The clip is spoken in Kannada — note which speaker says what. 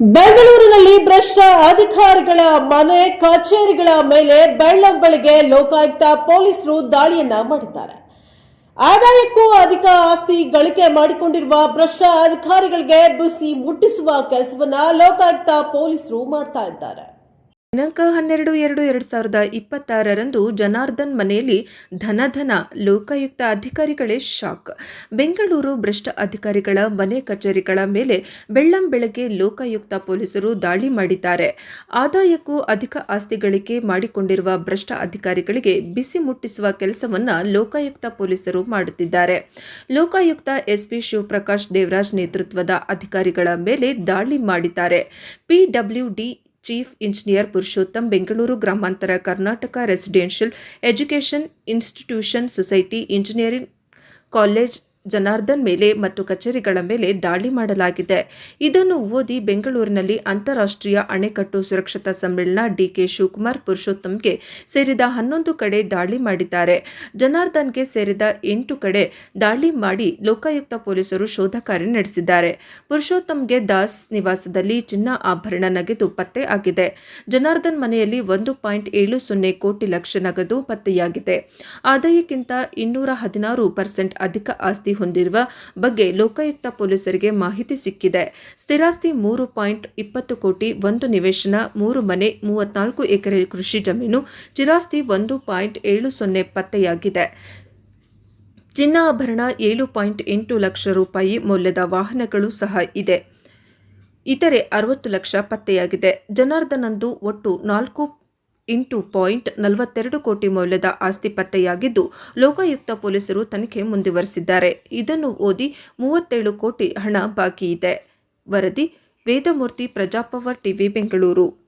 Speaker 1: ಬೆಂಗಳೂರಿನಲ್ಲಿ ಭ್ರಷ್ಟ ಅಧಿಕಾರಿಗಳ ಮನೆ ಕಚೇರಿಗಳ ಮೇಲೆ ಬೆಳ್ಳಂಬೆಳಗ್ಗೆ ಲೋಕಾಯುಕ್ತ ಪೊಲೀಸರು ದಾಳಿಯನ್ನ ಮಾಡಿದ್ದಾರೆ. ಆದಾಯಕ್ಕೂ ಅಧಿಕ ಆಸ್ತಿ ಗಳಿಕೆ ಮಾಡಿಕೊಂಡಿರುವ ಭ್ರಷ್ಟ ಅಧಿಕಾರಿಗಳಿಗೆ ಬಿಸಿ ಮುಟ್ಟಿಸುವ ಕೆಲಸವನ್ನ ಲೋಕಾಯುಕ್ತ ಪೊಲೀಸರು ಮಾಡ್ತಾ ಇದ್ದಾರೆ.
Speaker 2: ದಿನಾಂಕ ಹನ್ನೆರಡು ಎರಡು ಎರಡು ಸಾವಿರದ ಇಪ್ಪತ್ತಾರರಂದು ಜನಾರ್ದನ್ ಮನೆಯಲ್ಲಿ ಧನಧನ ಲೋಕಾಯುಕ್ತ ಅಧಿಕಾರಿಗಳೇ ಶಾಕ್. ಬೆಂಗಳೂರು ಭ್ರಷ್ಟ ಅಧಿಕಾರಿಗಳ ಮನೆ ಕಚೇರಿಗಳ ಮೇಲೆ ಬೆಳ್ಳಂ ಬೆಳಗ್ಗೆ ಲೋಕಾಯುಕ್ತ ಪೊಲೀಸರು ದಾಳಿ ಮಾಡಿದ್ದಾರೆ. ಆದಾಯಕ್ಕೂ ಅಧಿಕ ಆಸ್ತಿ ಗಳಿಕೆ ಮಾಡಿಕೊಂಡಿರುವ ಭ್ರಷ್ಟ ಅಧಿಕಾರಿಗಳಿಗೆ ಬಿಸಿ ಮುಟ್ಟಿಸುವ ಕೆಲಸವನ್ನು ಲೋಕಾಯುಕ್ತ ಪೊಲೀಸರು ಮಾಡುತ್ತಿದ್ದಾರೆ. ಲೋಕಾಯುಕ್ತ ಎಸ್ಪಿ ಶಿವಪ್ರಕಾಶ್ ದೇವರಾಜ್ ನೇತೃತ್ವದ ಅಧಿಕಾರಿಗಳ ಮೇಲೆ ದಾಳಿ ಮಾಡಿದ್ದಾರೆ. PWD chief engineer Purushottam Bengaluru ಗ್ರಾಮಾಂತರ Karnataka residential education institution society engineering college Janardhan ಮೇಲೆ ಮತ್ತು ಕಚೇರಿಗಳ ಮೇಲೆ ದಾಳಿ ಮಾಡಲಾಗಿದೆ. ಇದನ್ನು ಓದಿ ಬೆಂಗಳೂರಿನಲ್ಲಿ ಅಂತಾರಾಷ್ಟ್ರೀಯ ಅಣೆಕಟ್ಟು ಸುರಕ್ಷತಾ ಸಮ್ಮೇಳನ ಡಿಕೆ ಶಿವಕುಮಾರ್ ಪುರುಷೋತ್ತಮ್ಗೆ ಸೇರಿದ ಹನ್ನೊಂದು ಕಡೆ ದಾಳಿ ಮಾಡಿದ್ದಾರೆ. ಜನಾರ್ದನ್ಗೆ ಸೇರಿದ ಎಂಟು ಕಡೆ ದಾಳಿ ಮಾಡಿ ಲೋಕಾಯುಕ್ತ ಪೊಲೀಸರು ಶೋಧ ಕಾರ್ಯ ನಡೆಸಿದ್ದಾರೆ. ಪುರುಷೋತ್ತಮ್ಗೆ ದಾಸ್ ನಿವಾಸದಲ್ಲಿ ಚಿನ್ನ ಆಭರಣ ನಗದು ಪತ್ತೆ ಆಗಿದೆ. ಜನಾರ್ದನ್ ಮನೆಯಲ್ಲಿ ಒಂದು ಪಾಯಿಂಟ್ ಏಳು ಸೊನ್ನೆ ಕೋಟಿ ಲಕ್ಷ ನಗದು ಪತ್ತೆಯಾಗಿದೆ. ಆದಾಯಕ್ಕಿಂತ ಇನ್ನೂರ ಹದಿನಾರು ಪರ್ಸೆಂಟ್ ಅಧಿಕ ಆಸ್ತಿ ಹೊಂದಿರುವ ಬಗ್ಗೆ ಲೋಕಾಯುಕ್ತ ಪೊಲೀಸರಿಗೆ ಮಾಹಿತಿ ಸಿಕ್ಕಿದೆ. ಸ್ಥಿರಾಸ್ತಿ ಮೂರು ಪಾಯಿಂಟ್ ಇಪ್ಪತ್ತು ಕೋಟಿ ಒಂದು ನಿವೇಶನ, ಮೂರು ಮನೆ, ಮೂವತ್ನಾಲ್ಕು ಎಕರೆ ಕೃಷಿ ಜಮೀನು, ಚಿರಾಸ್ತಿ ಒಂದು ಪಾಯಿಂಟ್ ಏಳು ಸೊನ್ನೆ ಪತ್ತೆಯಾಗಿದೆ. ಚಿನ್ನಾಭರಣ ಏಳು ಪಾಯಿಂಟ್ ಎಂಟು ಲಕ್ಷ ರೂಪಾಯಿ ಮೌಲ್ಯದ ವಾಹನಗಳು ಸಹ ಇದೆ. ಇತರೆ ಅರವತ್ತು ಲಕ್ಷ ಪತ್ತೆಯಾಗಿದೆ. ಜನಾರ್ದನಂದು ಒಟ್ಟು ನಾಲ್ಕು ಇಂಟು ಪಾಯಿಂಟ್ ನಲವತ್ತೆರಡು ಕೋಟಿ ಮೌಲ್ಯದ ಆಸ್ತಿ ಪತ್ತೆಯಾಗಿದ್ದು, ಲೋಕಾಯುಕ್ತ ಪೊಲೀಸರು ತನಿಖೆ ಮುಂದುವರೆಸಿದ್ದಾರೆ. ಇದನ್ನು ಓದಿ ಮೂವತ್ತೇಳು ಕೋಟಿ ಹಣ ಬಾಕಿ ಇದೆ ವರದಿ ವೇದಮೂರ್ತಿ ಪ್ರಜಾಪವರ್ ಟಿವಿ ಬೆಂಗಳೂರು.